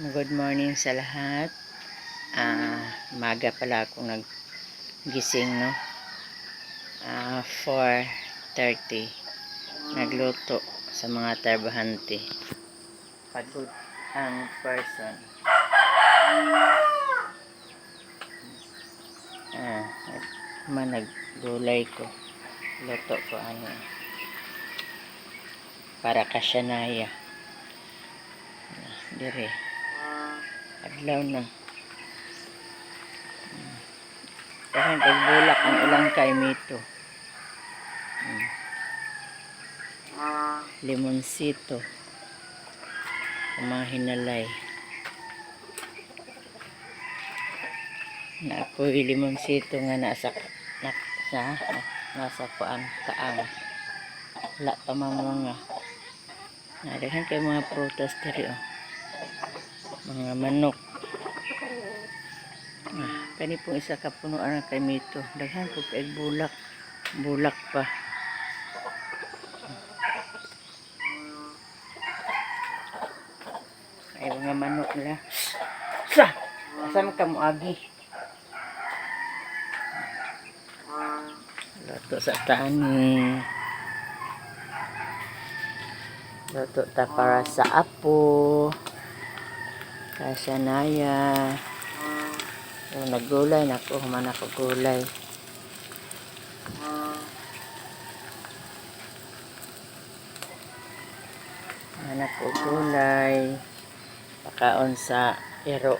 Good morning sa lahat. Ah, maga pala ako naggising, no? Ah, 4.30. Nagluto sa mga trabahante. Pagod ang person. Ah, man naggulay ko. Luto ko ano. Para kasyanaya. Dire. Adlaw na. Kasi pagbulak ang ilang kay mito. Mm. Limonsito. Mga hinalay. Na ako'y limonsito nga nasa na, sa, na, nasa kuan kaang. Wala pa mga Nadahan kay mga prutas diri oh. Mga manok. Ah, kani pong isa ka punuan ang kay mito. Daghan po kay bulak. Bulak pa. Ay mga manok nila. Sa! Asam ka mo agi? Lato sa tani. Luto ta para sa apo. Kasanaya. So, naggulay na ako. Human ako gulay. Human ako gulay. Pakaon sa ero.